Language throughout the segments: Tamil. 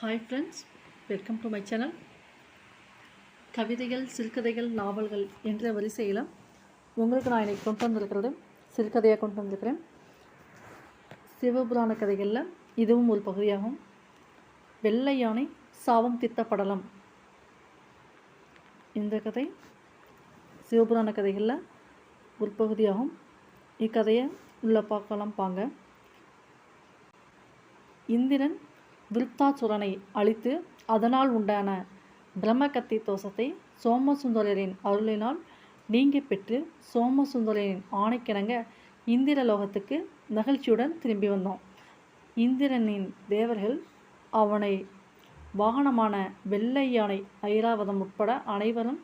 Hi friends welcome to my channel கவிதைகள் சிறுகதைகள் நாவல்கள் என்ற வரிசையில் உங்களுக்கு நான் இன்றைக்கி கொண்டு வந்திருக்கிறது சிறுகதையாக கொண்டு வந்திருக்கிறேன். சிவபுராண கதைகளில் இதுவும் ஒரு பகுதியாகும். வெள்ளை யானை சாபம் தித்த படலம். இந்த கதை சிவபுராண கதைகளில் ஒரு பகுதியாகும். இக்கதையை உள்ளே பார்க்கலாம் பாங்க இந்திரன் விருத்தாசுரனை அழித்து அதனால் உண்டான பிரம்மகத்தி தோஷத்தை சோமசுந்தரரின் அருளினால் நீங்க பெற்று சோமசுந்தரரின் ஆணைக்கிணங்க இந்திரலோகத்துக்கு மகிழ்ச்சியுடன் திரும்பி வந்தோம். இந்திரனின் தேவர்கள் அவனை வாகனமான வெள்ளை யானை ஐராவதம் உட்பட அனைவரும்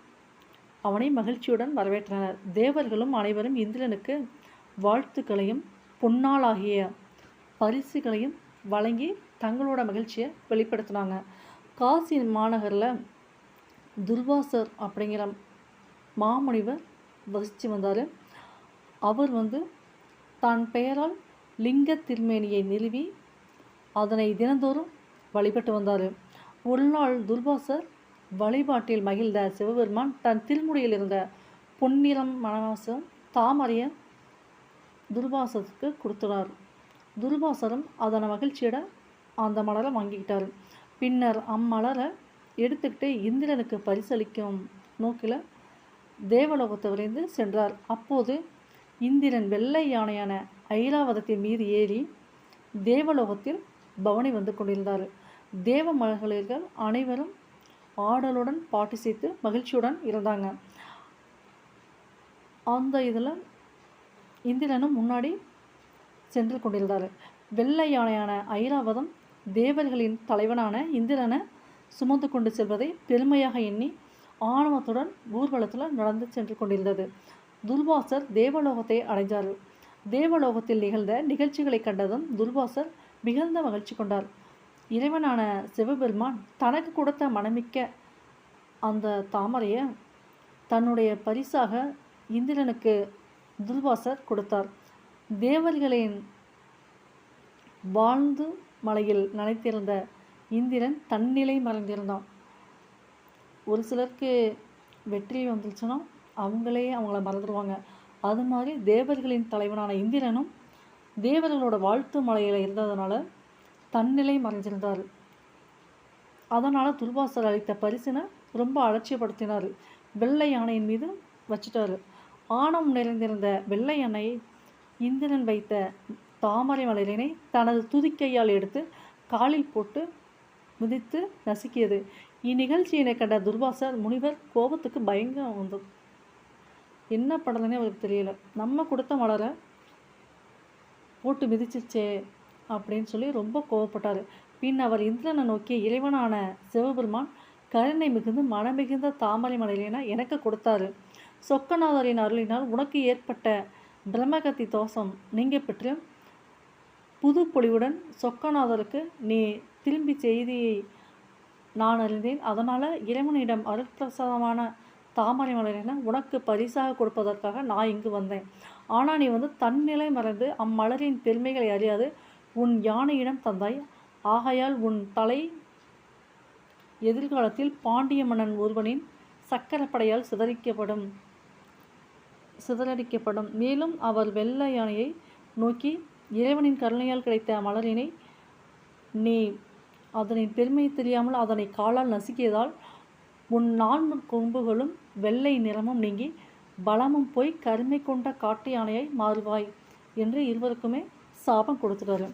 அவனை மகிழ்ச்சியுடன் வரவேற்றனர். தேவர்களும் அனைவரும் இந்திரனுக்கு வாழ்த்துக்களையும் பொன்னாளாகிய பரிசுகளையும் வழங்கி தங்களோட மகிழ்ச்சியை வெளிப்படுத்தினாங்க. காசி மாநகரில் துர்வாசர் அப்படிங்கிற மாமுனிவர் வசித்து வந்தார். அவர் வந்து தன் பெயரால் லிங்க திருமேனியை நிறுவி அதனை தினந்தோறும் வழிபட்டு வந்தார். ஒரு நாள் துர்வாசர் வழிபாட்டில் மகிழ்ந்த சிவபெருமான் தன் திருமுடியில் இருந்த பொன்னிறம் மனவாசம் தாமரைய துர்வாசருக்கு கொடுத்துறார் துர்வாசரும் அதனை மகிழ்ச்சியோட அந்த மலரை வாங்கிக்கிட்டார். பின்னர் அம்மலரை எடுத்துக்கிட்டு இந்திரனுக்கு பரிசளிக்கும் நோக்கில் தேவலோகத்தை விரைந்து சென்றார். அப்போது இந்திரன் வெள்ளை யானையான ஐராவதத்தின் மீது ஏறி தேவலோகத்தில் பவனி வந்து கொண்டிருந்தார். தேவ மகளிர்கள் அனைவரும் ஆடலுடன் பாட்டு சேர்த்து மகிழ்ச்சியுடன் இருந்தாங்க. அந்த இதில் இந்திரனும் முன்னாடி சென்று கொண்டிருந்தார். வெள்ளை யானையான ஐராவதம் தேவர்களின் தலைவனான இந்திரனை சுமந்து கொண்டு செல்வதை பெருமையாக எண்ணி ஆணவத்துடன் ஊர்வலத்தில் நடந்து சென்று கொண்டிருந்தது. துர்வாசர் தேவலோகத்தை அடைந்தார். தேவலோகத்தில் நிகழ்ந்த நிகழ்ச்சிகளை கண்டதும் துர்வாசர் மிகுந்த மகிழ்ச்சி கொண்டார். இறைவனான சிவபெருமான் தனக்கு கொடுத்த மனமிக்க அந்த தாமரையை தன்னுடைய பரிசாக இந்திரனுக்கு துர்வாசர் கொடுத்தார். தேவர்களின் வாழ்ந்து மலையில் நனைத்திருந்த இந்திரன் தன்னிலை மறைந்திருந்தான். ஒரு சிலருக்கு வெற்றி வந்துருச்சுன்னா அவங்களே அவங்கள மறந்துடுவாங்க அது மாதிரி தேவர்களின் தலைவனான இந்திரனும் தேவர்களோட வாழ்த்து மலையில் இருந்ததுனால தன்னிலை மறைஞ்சிருந்தார் அதனால் துர்வாசர் அளித்த பரிசினை ரொம்ப அலட்சியப்படுத்தினார். வெள்ளை யானையின் மீது வச்சிட்டார். ஆணம் நிறைந்திருந்த வெள்ளை யானையை இந்திரன் வைத்த தாமரை மலரினை தனது துதிக்கையால் எடுத்து காலில் போட்டு மிதித்து நசுக்கியது. இந்நிகழ்ச்சியினை கண்ட துர்வாசர் முனிவர் கோபத்துக்கு பயங்கரம் வந்தது என்ன பண்ணுறதுனே அவருக்கு தெரியல. நம்ம கொடுத்த மலரை போட்டு மிதிச்சிச்சே அப்படின்னு சொல்லி ரொம்ப கோவப்பட்டார் பின் அவர் இந்திரனை நோக்கி இறைவனான சிவபெருமான் கருணை மிகுந்து மனம் மிகுந்த தாமரை மலையினா எனக்கு கொடுத்தாரு. சொக்கநாதரின் அருளினால் உனக்கு ஏற்பட்ட பிரம்மகத்தி தோஷம் நீங்க பெற்று புது பொலிவுடன் சொக்கநாதருக்கு நீ திரும்பி செய்தியை நான் அறிந்தேன். அதனால் இறைவனிடம் அருட்பிரசாதமான தாமரை மலரின உனக்கு பரிசாக கொடுப்பதற்காக நான் இங்கு வந்தேன். ஆனால் நீ வந்து தன்னிலை மறைந்து அம்மலரின் பெருமைகளை அறியாது. உன் யானையிடம் தந்தாய். ஆகையால் உன் தலை எதிர்காலத்தில் பாண்டிய மன்னன் ஒருவனின் சக்கரப்படையால் சிதறிக்கப்படும் சிதறடிக்கப்படும். மேலும் அவர் வெள்ளை யானையை நோக்கி இறைவனின் கருணையால் கிடைத்த மலரினை நீ அதனின் பெருமை தெரியாமல் அதனை காலால் நசுக்கியதால் உன் நான்கு கொம்புகளும் வெள்ளை நிறமும் நீங்கி பலமும் போய் கருமை கொண்ட காட்டு யானையாய் மாறுவாய் என்று இருவருக்குமே சாபம் கொடுத்துட்டாரு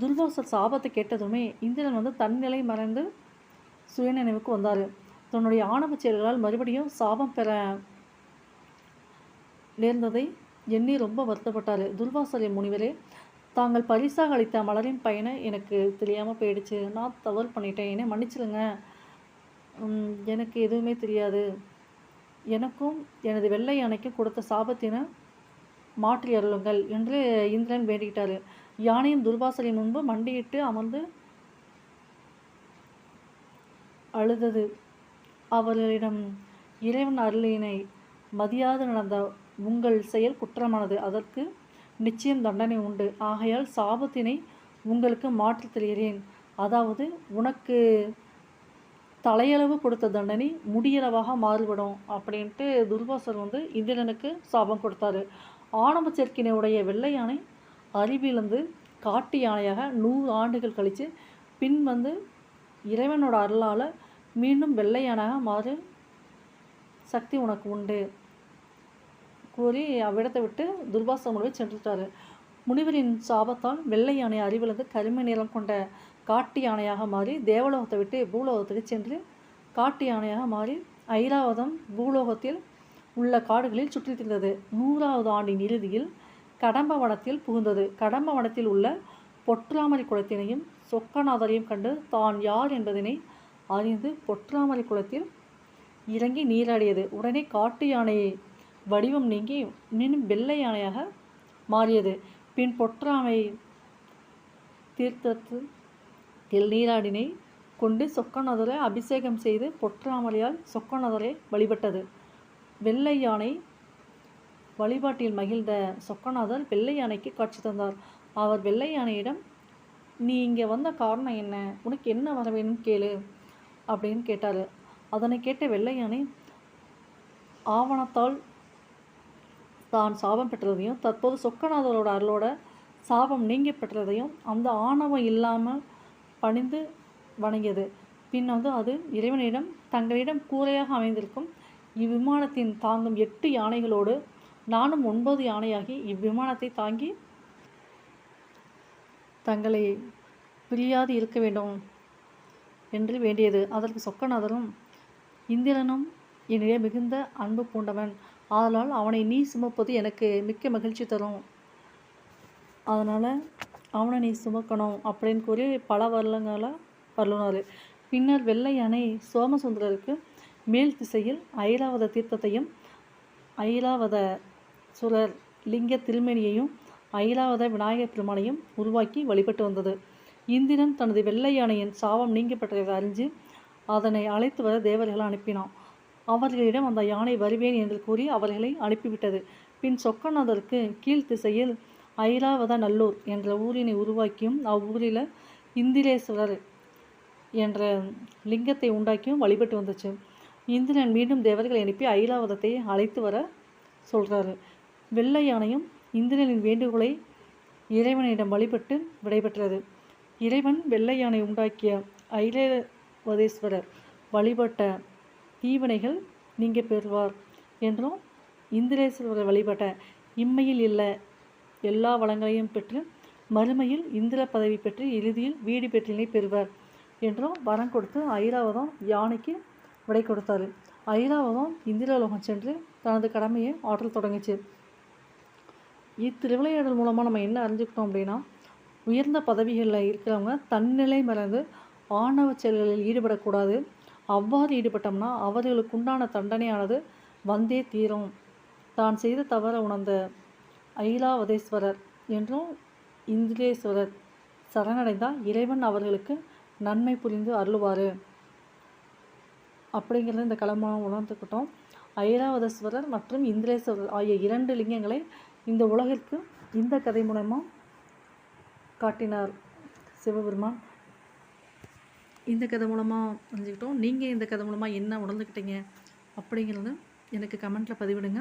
துர்வாசர் சாபத்தை கேட்டதுமே இந்திரன் வந்து தன்னிலை மறைந்து சுயநினைவுக்கு வந்தார். தன்னுடைய ஆணவ செயல்களால் மறுபடியும் சாபம் பெற நேர்ந்ததை எண்ணி ரொம்ப வருத்தப்பட்டார். துர்வாசரிய முனிவரே தாங்கள் பரிசாக அளித்த மலரின் பையனை எனக்கு தெரியாமல் போயிடுச்சு. நான் தவறு பண்ணிட்டேன். என்னை மன்னிச்சிடுங்க எனக்கு எதுவுமே தெரியாது. எனக்கும் எனது வெள்ளை யானைக்கும் கொடுத்த சாபத்தினை மாற்றி அருளுங்கள் என்று இந்திரன் வேண்டிக்கிட்டார். யானையும் துர்வாசலின் முன்பு மண்டியிட்டு அமர்ந்து அழுதது. அவர்களிடம் இறைவன் அருளினை மதியாது நடந்த உங்கள் செயல் குற்றமானது. அதற்கு நிச்சயம் தண்டனை உண்டு. ஆகையால் சாபத்தினை உங்களுக்கு மாற்றித் தருகிறேன். அதாவது உனக்கு தலையளவு கொடுத்த தண்டனை முடியளவாக மாறுபடும் அப்படின்ட்டு துர்வாசர் வந்து இந்திரனுக்கு சாபம் கொடுத்தாரு. ஆணவ சேர்க்கினை உடைய வெள்ளை யானை அறிவிழந்து காட்டு யானையாக நூறு ஆண்டுகள் கழித்து பின் வந்து இறைவனோட அருளால் மீண்டும் வெள்ளை யானையாக மாறு சக்தி உனக்கு உண்டு. கூறி அவ்விடத்தை விட்டு துர்வாச முனிவர் சென்றுட்டாரு முனிவரின் சாபத்தால் வெள்ளை யானை அறிவிழந்து கருமை நிறம் கொண்ட காட்டு யானையாக மாறி தேவலோகத்தை விட்டு பூலோகத்துக்கு சென்று காட்டு யானையாக மாறி ஐராவதம் பூலோகத்தில் உள்ள காடுகளில் சுற்றித் திரிந்தது. நூறாவது ஆண்டின் இறுதியில் கடம்ப வனத்தில் புகுந்தது. கடம்ப வனத்தில் உள்ள பொற்றாமரை குளத்தினையும் சொக்கநாதரையும் கண்டு தான் யார் என்பதனை அறிந்து பொற்றாமரை குளத்தில் இறங்கி நீராடியது. உடனே காட்டு யானையை வடிவம் நீங்கி மீண்டும் வெள்ளை யானையாக மாறியது. பின் பொற்றாமை தீர்த்தத்தில் நீராடினை கொண்டு சொக்கநாதரை அபிஷேகம் செய்து பொற்றாமலையால் சொக்கநாதரை வழிபட்டது. வெள்ளை யானை வழிபாட்டில் மகிழ்ந்த சொக்கநாதர் வெள்ளை யானைக்கு காட்சி தந்தார். அவர் வெள்ளை யானையிடம் நீ இங்கே வந்த காரணம் என்ன? உனக்கு என்ன வர வேணும் கேளு அப்படின்னு கேட்டார். அதனை கேட்ட வெள்ளை யானை ஆவணத்தால் தான் சாபம் பெற்றதையும் தற்போது சொக்கநாதரோட அருளோட சாபம் நீங்கி பெற்றதையும் அந்த ஆணவம் இல்லாமல் பணிந்து வணங்கியது. பின் வந்து அது இறைவனிடம் தங்களிடம் கூரையாக அமைந்திருக்கும் இவ்விமானத்தின் தாங்கும் எட்டு யானைகளோடு நானும் ஒன்பது யானையாகி இவ்விமானத்தை தாங்கி தங்களை பிரியாது இருக்க வேண்டும் என்று வேண்டியது. அதற்கு சொக்கநாதரும் இந்திரனும் என்னிடையே மிகுந்த அன்பு பூண்டவன். அதனால் அவனை நீ சுமப்பது எனக்கு மிக்க மகிழ்ச்சி தரும். அதனால் அவனை நீ சுமக்கணும் அப்படின்னு கூறி பல வருடங்களாக வல்லுனார் பின்னர் வெள்ளை யானை சோமசுந்தரருக்கு மேல் திசையில் ஐராவத தீர்த்தத்தையும் ஐராவத சுரர் லிங்க திருமேனியையும் ஐராவத விநாயகர் பெருமானையும் உருவாக்கி வழிபட்டு வந்தது. இந்திரன் தனது வெள்ளை யானையின் சாபம் நீங்கப்பட்டதை அறிஞ்சு அதனை அழைத்து வர தேவர்களை அனுப்பினான். அவர்களிடம் அந்த யானை வருவேன் என்று கூறி அவர்களை அனுப்பிவிட்டது. பின் சொக்கநாதருக்கு கீழ் திசையில் ஐராவத நல்லூர் என்ற ஊரினை உருவாக்கியும் அவ்வூரில் இந்திரேஸ்வரர் என்ற லிங்கத்தை உண்டாக்கியும் வழிபட்டு வந்துச்சு. இந்திரன் மீண்டும் தேவர்களை அனுப்பி ஐராவதத்தை அழைத்து வர சொல்கிறாரு வெள்ளை யானையும் இந்திரனின் வேண்டுகோளை இறைவனிடம் வழிபட்டு விடைபெற்றது. இறைவன் வெள்ளை யானை உண்டாக்கிய ஐராவதேஸ்வரர் வழிபட்ட தீவினைகள் நீங்க பெறுவார் என்றும் இந்திரேஸ்வரரை வழிபட்ட இம்மையில் இல்லை எல்லா வளங்களையும் பெற்று மறுமையில் இந்திர பதவி பெற்று இறுதியில் வீடு பெற்றினை பெறுவார் என்றும் வரம் கொடுத்து ஐராவதம் யானைக்கு விடை கொடுத்தாரு. ஐராவதம் இந்திரலோகம் சென்று தனது கடமையை ஆற்றல் தொடங்கிச்சு. இத்திருவிளையாடல் மூலமாக நம்ம என்ன அறிஞ்சுக்கிட்டோம் அப்படின்னா உயர்ந்த பதவிகளில் இருக்கிறவங்க தன்னிலை மறந்து ஆணவ செயல்களில் ஈடுபடக்கூடாது. அவ்வாறு ஈடுபட்டோம்னா அவர்களுக்கு உண்டான தண்டனையானது வந்தே தீரும். தான் செய்த தவற உணர்ந்த ஐலாவதேஸ்வரர் என்றும் இந்திரேஸ்வரர் சரணடைந்தால் இறைவன் அவர்களுக்கு நன்மை புரிந்து அருள்வார். அப்படிங்கிறத இந்த கிளம்பம் உணர்ந்துக்கிட்டோம். ஐராவதேஸ்வரர் மற்றும் இந்திரேஸ்வரர் ஆகிய இரண்டு லிங்கங்களை இந்த உலகிற்கு இந்த கதை மூலமாக காட்டினார் சிவபெருமான். இந்த கதை மூலமாக தெரிஞ்சுக்கிட்டோம் நீங்கள் இந்த கதை மூலமாக என்ன உணர்ந்துக்கிட்டீங்க அப்படிங்கிறத எனக்கு கமெண்ட்டில் பதிவிடுங்க.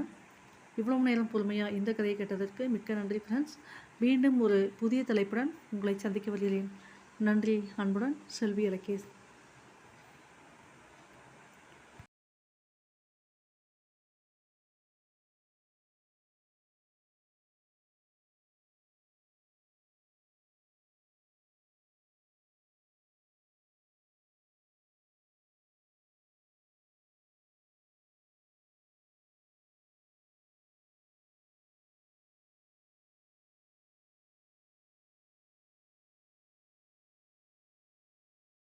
இவ்வளோ நேரம் பொறுமையாக இந்த கதையை கேட்டதற்கு மிக்க நன்றி ஃப்ரெண்ட்ஸ் மீண்டும் ஒரு புதிய தலைப்புடன் உங்களை சந்திக்க வருகிறேன். நன்றி அன்புடன் செல்வி இலக்கேஷ்